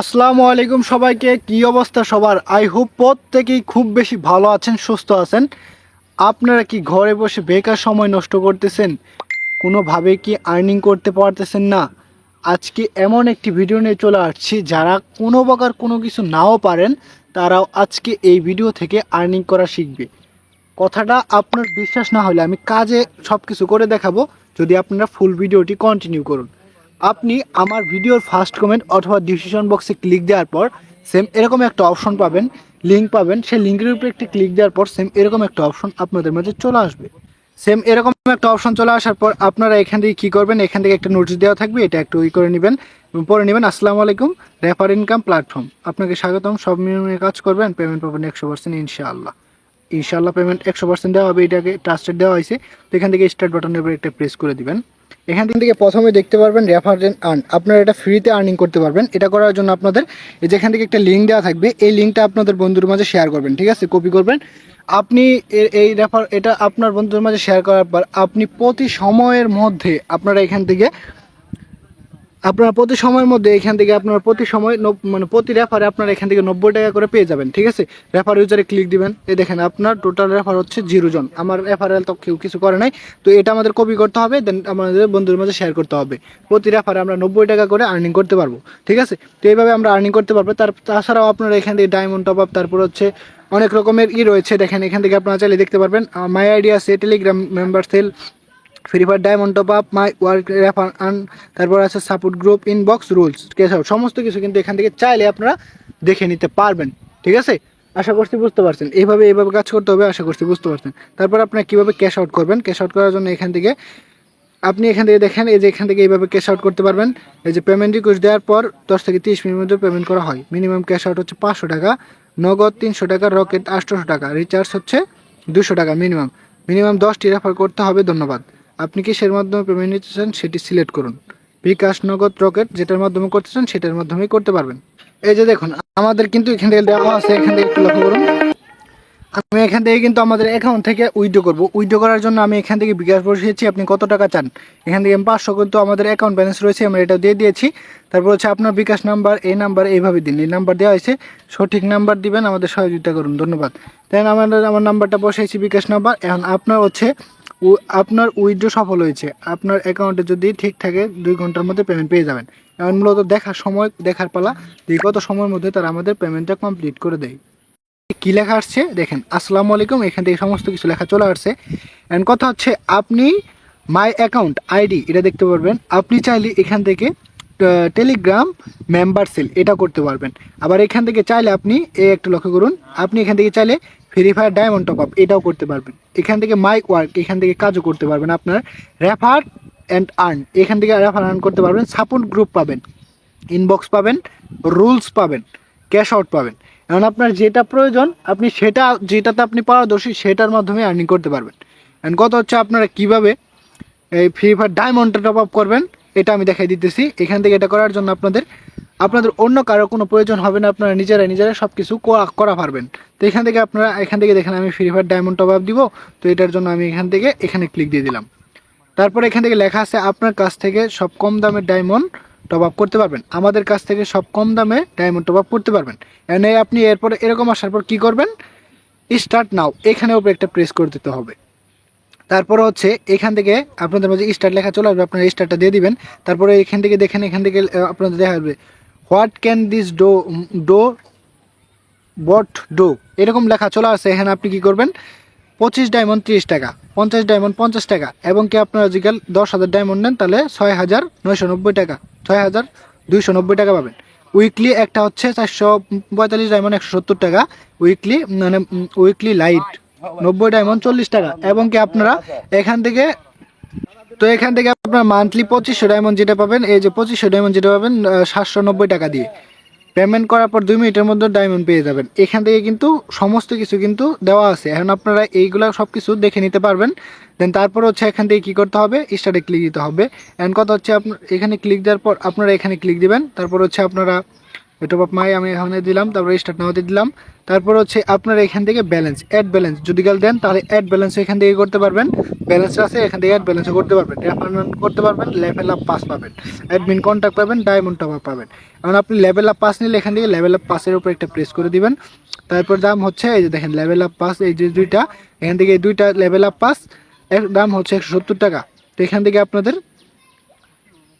আসসালামু আলাইকুম সবাইকে, কি অবস্থা সবার? আই হোপ প্রত্যেকেই খুব বেশি ভালো আছেন, সুস্থ আছেন। আপনারা কি ঘরে বসে বেকার সময় নষ্ট করতেছেন? কোনোভাবে কি আর্নিং করতে পারতেছেন না? আজকে এমন একটি ভিডিও নিয়ে চলে আসছি, যারা কোনো প্রকার কোনো কিছু নাও পারেন, তারাও আজকে এই ভিডিও থেকে আর্নিং করা শিখবে। কথাটা আপনার বিশ্বাস না হলে আমি কাজে সব কিছু করে দেখাবো, যদি আপনারা ফুল ভিডিওটি কন্টিনিউ করুন। আপনি আমার ভিডিওর ফার্স্ট কমেন্ট অথবা ডিসিশন বক্সে ক্লিক দেওয়ার পর সেম এরকম একটা অপশন পাবেন লিঙ্ক পাবেন, সেই লিঙ্কের উপরে একটি ক্লিক দেওয়ার পর সেম এরকম একটা অপশন আপনাদের মাঝে চলে আসবে। সেম এরকম একটা অপশন চলে আসার পর আপনারা এখান থেকে কী করবেন? এখান থেকে একটা নোটিশ দেওয়া থাকবে, এটা একটু ই করে নেবেন পরে নেবেন, আসসালামু আলাইকুম রেফার ইনকাম প্ল্যাটফর্ম আপনাকে স্বাগতম, সব নিয়মে কাজ করবেন পেমেন্ট পাবেন একশো পার্সেন্ট ইনশাআল্লাহ। ইনশাআল্লাহ পেমেন্ট একশো পার্সেন্ট দেওয়া হবে, এটাকে ট্রাস্টেড দেওয়া হয়েছে। তো এখান থেকে স্টার্ট বাটনের উপরে একটা প্রেস করে দিবেন। এখান থেকে প্রথমে দেখতে পারবেন রেফার এন্ড আর্ন আপনারা এটা ফ্রিতে আর্নিং করতে পারবেন। এটা করার জন্য আপনাদের যেখান থেকে একটা লিঙ্ক দেওয়া থাকবে, এই লিঙ্কটা আপনাদের বন্ধুর মাঝে শেয়ার করবেন, ঠিক আছে? কপি করবেন। আপনি এই রেফার এটা আপনার বন্ধুর মাঝে শেয়ার করার পর আপনি প্রতি সময়ের মধ্যে আপনারা এখান থেকে আপনারা প্রতি সময়ের মধ্যে এখান থেকে আপনার প্রতি সময় মানে প্রতি রেফারে আপনারা এখান থেকে নব্বই টাকা করে পেয়ে যাবেন, ঠিক আছে? রেফার ইউজারে ক্লিক দিবেন। এই দেখেন, আপনার টোটাল রেফার হচ্ছে জিরো জন। আমার রেফারেল তো কেউ কিছু করে নাই। তো এটা আমাদের কপি করতে হবে দেন আমাদের বন্ধুদের মাঝে শেয়ার করতে হবে। প্রতি রেফারে আমরা নব্বই টাকা করে আর্নিং করতে পারব, ঠিক আছে? তো এইভাবে আমরা আর্নিং করতে পারব। তার তাছাড়াও আপনারা এখান থেকে ডায়মন্ড টপ আপ তারপর হচ্ছে অনেক রকমের ই রয়েছে। দেখেন, এখান থেকে আপনারা চাইলে দেখতে পারবেন মাই আইডিয়া আছে Telegram member sell free fire diamond top up my work refer earn তারপর আছে support group inbox rules case সমস্ত কিছু কিন্তু এখান থেকে চাইলে আপনারা দেখে নিতে পারবেন, ঠিক আছে? আশা করছি বুঝতে পারছেন। এইভাবে এইভাবে কাজ করতে হবে, আশা করছি বুঝতে পারছেন। তারপর আপনারা কীভাবে ক্যাশ আউট করবেন? ক্যাশ আউট করার জন্য এখান থেকে আপনি এখান থেকে দেখেন, এই যে এখান থেকে এইভাবে ক্যাশ আউট করতে পারবেন। এই যে পেমেন্ট রিকোয়েস্ট দেওয়ার পর দশ থেকে তিরিশ মিনিটের মধ্যে পেমেন্ট করা হয়। মিনিমাম ক্যাশ আউট হচ্ছে পাঁচশো টাকা, নগদ তিনশো টাকা রকেট আটশোশো টাকা রিচার্জ হচ্ছে দুশো টাকা মিনিমাম মিনিমাম দশটি রেফার করতে হবে, ধন্যবাদ। আপনি কিসের মাধ্যমে পেমেন্ট নিতে চান, সেটি সিলেক্ট করুন। বিকাশ নগদ রকেট যেটার মাধ্যমে করতে চান, সেটার মাধ্যমেই করতে পারবেন। এই যে দেখুন, আমাদের কিন্তু এখান থেকে দেওয়া আছে, এখান থেকে একটু লক্ষ্য করুন। আমি এখান থেকে কিন্তু আমাদের অ্যাকাউন্ট থেকে উইথড্র করব। উইথড্র করার জন্য আমি এখান থেকে বিকাশ বসিয়েছি, আপনি কত টাকা চান? এখান থেকে আমি পাঁচশো কিন্তু আমাদের অ্যাকাউন্ট ব্যালেন্স রয়েছে আমরা এটা দিয়ে দিয়েছি। তারপর হচ্ছে আপনার বিকাশ নাম্বার, এই নাম্বার এইভাবে দিন। এই নাম্বার দেওয়া হয়েছে, সঠিক নাম্বার দিবেন, আমাদের সহযোগিতা করুন, ধন্যবাদ। দেন আমাদের, আমার নাম্বারটা বসিয়েছি বিকাশ নাম্বার। এখন আপনার হচ্ছে আপনার উইথড্র সফল হয়েছে। আপনার অ্যাকাউন্টে যদি ঠিক থাকে, দুই ঘণ্টার মধ্যে পেমেন্ট পেয়ে যাবেন। এখন মূলত দেখার সময়, দেখার পালা কত সময়ের মধ্যে তারা আমাদের পেমেন্টটা কমপ্লিট করে দেয়। কি লেখা আসছে? দেখেন, আসসালামু আলাইকুম, এখান থেকে সমস্ত কিছু লেখা চলে আসছে। অ্যান্ড কথা হচ্ছে, আপনি মাই অ্যাকাউন্ট আইডি এটা দেখতে পারবেন। আপনি চাইলে এখান থেকে টেলিগ্রাম মেম্বার সেল এটা করতে পারবেন। আবার এখান থেকে চাইলে আপনি, এ একটু লক্ষ্য করুন, আপনি এখান থেকে চাইলে free fire diamond top up এটাও করতে পারবেন। এখান থেকে মাইক ওয়ার্ক এখান থেকে কাজও করতে পারবেন আপনার। রেফার অ্যান্ড আর্ন এখান থেকে রেফার আর্ন করতে পারবেন। সাপোর্ট গ্রুপ পাবেন ইনবক্স পাবেন রুলস পাবেন ক্যাশ আউট পাবেন। এখন আপনার যেটা প্রয়োজন, আপনি সেটা, যেটাতে আপনি পারদর্শী, সেটার মাধ্যমে আর্নিং করতে পারবেন। এখন কত হচ্ছে আপনারা কীভাবে এই ফ্রি ফায়ার ডায়মন্ডটা টপ আপ করবেন, এটা আমি দেখাই দিতেছি। এখান থেকে এটা করার জন্য আপনাদের আপনাদের অন্য কারও কোনো প্রয়োজন হবে না, আপনারা নিজেরাই নিজেরাই সব কিছু করা পারবেন। তো এখান থেকে আপনারা, এখান থেকে দেখেন আমি free fire diamond top up দিব, তো এটার জন্য আমি এখান থেকে, এখানে ক্লিক দিয়ে দিলাম। তারপর এখান থেকে লেখা আছে, আপনার কাছ থেকে সব কম দামে ডায়মন্ড টপ আপ করতে পারবেন। আমাদের কাছ থেকে সব কম দামে ডায়মন্ড টপ আপ করতে পারবেন। এনে আপনি এরপরে, এরকম আসার পর কী করবেন? স্টার্ট নাও এখানে ওপরে একটা প্রেস করে দিতে হবে। তারপরে হচ্ছে, এখান থেকে আপনাদের মাঝে স্টার্ট লেখা চলে আসবে, আপনারা স্টার্টটা দিয়ে দিবেন। তারপরে এখান থেকে দেখেন, এখান থেকে আপনাদের দেখা যাবে what can this do do, but do? এরকম লেখা চলে আসছে এখানে আপনি কি করবেন? পঁচিশ ডায়মন্ড তিরিশ টাকা। পঞ্চাশ ডায়মন্ড পঞ্চাশ টাকা। এবং কি আপনারা যদি দশ হাজার ডায়মন্ড নেন, তাহলে ছয় হাজার নয়শো নব্বই টাকা। ছয় হাজার দুইশো নব্বই টাকা পাবেন। উইকলি একটা হচ্ছে চারশো পঁয়তাল্লিশ ডায়মন্ড একশো সত্তর টাকা। উইকলি মানে উইকলি লাইট, নব্বই ডায়মন্ড চল্লিশ টাকা। এবং কি আপনারা এখান থেকে তো এখান থেকে আপনার মান্থলি পঁচিশশো ডায়মন্ড যেটা পাবেন, এই যে পঁচিশশো ডায়মন্ড যেটা পাবেন সাতশো নব্বই টাকা দিয়ে। পেমেন্ট করার পর দুই মিনিটের মধ্যে ডায়মন্ড পেয়ে যাবেন। এখান থেকে কিন্তু সমস্ত কিছু কিন্তু দেওয়া আছে। এখন আপনারা এইগুলো সব কিছু দেখে নিতে পারবেন। দেন তারপর হচ্ছে এখান থেকে কী করতে হবে? স্টার্টে ক্লিক দিতে হবে। অ্যান্ড কথা হচ্ছে আপনার এখানে ক্লিক দেওয়ার পর আপনারা এখানে ক্লিক দিবেন। তারপর হচ্ছে আপনারা টপ আপ মাই আমি এখানে দিলাম, তারপরে স্টার্ট নাওতে দিলাম। তারপর হচ্ছে আপনার এখান থেকে ব্যালেন্স অ্যাড ব্যালেন্স যদি কাল দেন, তাহলে অ্যাড ব্যালেন্স এখান থেকে করতে পারবেন। ব্যালেন্স আছে, এখান থেকে অ্যাড ব্যালেন্সও করতে পারবেন। রেফারেন্স করতে পারবেন লেভেল আপ পাস পাবেন। অ্যাডমিন কন্ট্যাক্ট পাবেন ডায়মন্ড টপ আপ পাবেন। এখন আপনি লেভেল আপ পাস নিলে এখান থেকে লেভেল আপ পাসের উপর একটা প্রেস করে দিবেন। তারপর দাম হচ্ছে, এই যে দেখেন লেভেল আপ পাস এই যে দুইটা, এখান থেকে এই দুইটা লেভেল আপ পাস এর দাম হচ্ছে একশো সত্তর টাকা। তো এখান থেকে আপনাদের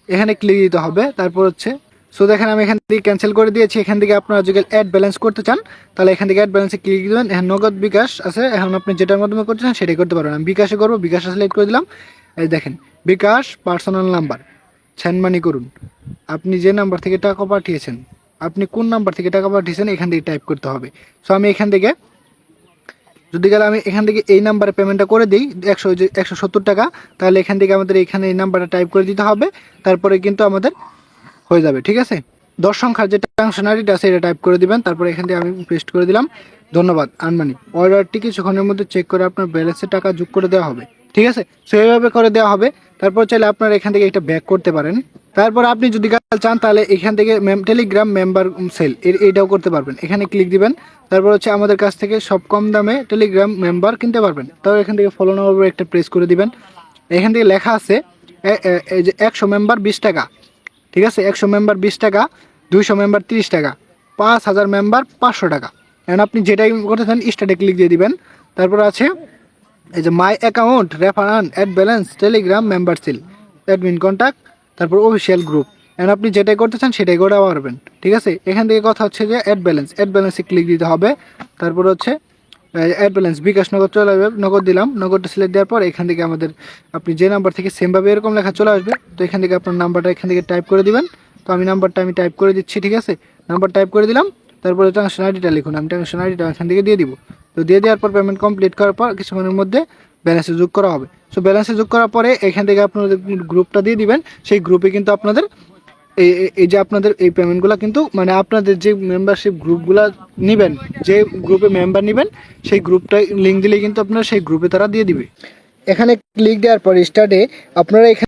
এখানে ক্লিক দিতে হবে। তারপর হচ্ছে সো দেখেন আমি এখান থেকে ক্যান্সেল করে দিয়েছি। এখান থেকে আপনারা যদি অ্যাড ব্যালেন্স করতে চান, তাহলে এখান থেকে অ্যাড ব্যালেন্সে ক্লিক দিবেন। এখন নগদ বিকাশ আছে। এখন আপনি যেটার মাধ্যমে করতে চান, সেটাই করতে পারবেন। আমি বিকাশে করব, বিকাশে সিলেক্ট করে দিলাম। এই দেখেন, bKash personal number send money করুন। আপনি যে নাম্বার থেকে টাকা পাঠিয়েছেন, আপনি কোন নাম্বার থেকে টাকা পাঠিয়েছেন, এখান থেকে টাইপ করতে হবে। সো আমি এখান থেকে, যদি গেলে আমি এখান থেকে এই নাম্বারে পেমেন্টটা করে দিই, একশো একশো সত্তর টাকা, তাহলে এখান থেকে আমাদের এখানে এই নাম্বারটা টাইপ করে দিতে হবে। তারপরে কিন্তু আমাদের হয়ে যাবে, ঠিক আছে? দশ সংখ্যার যে ফাংশনালিটি আছে, এটা টাইপ করে দিবেন, তারপরে এখান থেকে আমি পেস্ট করে দিলাম। ধন্যবাদ, আনমানি। অর্ডারটি কিছুক্ষণের মধ্যে চেক করে আপনার ব্যালেন্সের টাকা যোগ করে দেওয়া হবে, ঠিক আছে? সো এইভাবে করে দেওয়া হবে। তারপর চাইলে আপনারা এখান থেকে একটা ব্যাক করতে পারেন। তারপর আপনি যদি চান, তাহলে এখান থেকে টেলিগ্রাম মেম্বার সেল এর এইটাও করতে পারবেন। এখানে ক্লিক দিবেন। তারপর হচ্ছে আমাদের কাছ থেকে সব কম দামে টেলিগ্রাম মেম্বার কিনতে পারবেন। তাও এখান থেকে ফলো নাম্বার একটা প্রেস করে দিবেন। এখান থেকে লেখা আছে একশো মেম্বার বিশ টাকা। ঠিক আছে? একশো মেম্বার বিশ টাকা, দুইশো মেম্বার তিরিশ টাকা, পাঁচ হাজার মেম্বার পাঁচশো টাকা। এখন আপনি যেটাই করতে চান স্টার্টে ক্লিক দিয়ে দিবেন। তারপর আছে, এই যে my account referral add balance telegram member seal admin contact তারপর অফিসিয়াল গ্রুপ এখন আপনি যেটাই করতে চান সেটাই করে পারবেন। ঠিক আছে? এখান থেকে কথা হচ্ছে যে অ্যাড ব্যালেন্স অ্যাড ব্যালেন্সে ক্লিক দিতে হবে। তারপর হচ্ছে অ্যাড ব্যালেন্স বিকাশ নগদ চলে আসবে, নগদ দিলাম, নগদটা সিলেক্ট দেওয়ার পর এখান থেকে আমাদের আপনি যে নাম্বার থেকে সেমভাবে এরকম লেখা চলে আসবে, তো এখান থেকে আপনার নাম্বারটা এখান থেকে টাইপ করে দিবেন। তো আমি নাম্বারটা আমি টাইপ করে দিচ্ছি, ঠিক আছে? নাম্বার টাইপ করে দিলাম, তারপরে ট্রানসাকশন আইডিটা লিখুন, আমি ট্রানসাকশন আইডিটা এখান থেকে দিয়ে দিব। তো দিয়ে দেওয়ার পর পেমেন্ট কমপ্লিট করার পর কিছুক্ষণের মধ্যে ব্যালেন্সে যোগ করা হবে। সো ব্যালেন্সে যোগ করার পরে এখান থেকে আপনাদের গ্রুপটা দিয়ে দিবেন, সেই গ্রুপে কিন্তু আপনাদের এই যে আপনাদের এই পেমেন্টগুলো কিন্তু মানে আপনাদের যে মেম্বারশিপ গ্রুপগুলো নেবেন, যে গ্রুপে মেম্বার নেবেন, সেই গ্রুপটাই লিঙ্ক দিলে কিন্তু আপনারা সেই গ্রুপে তারা দিয়ে দিবে। এখানে ক্লিক দেওয়ার পর স্টার্টে আপনারা এখানে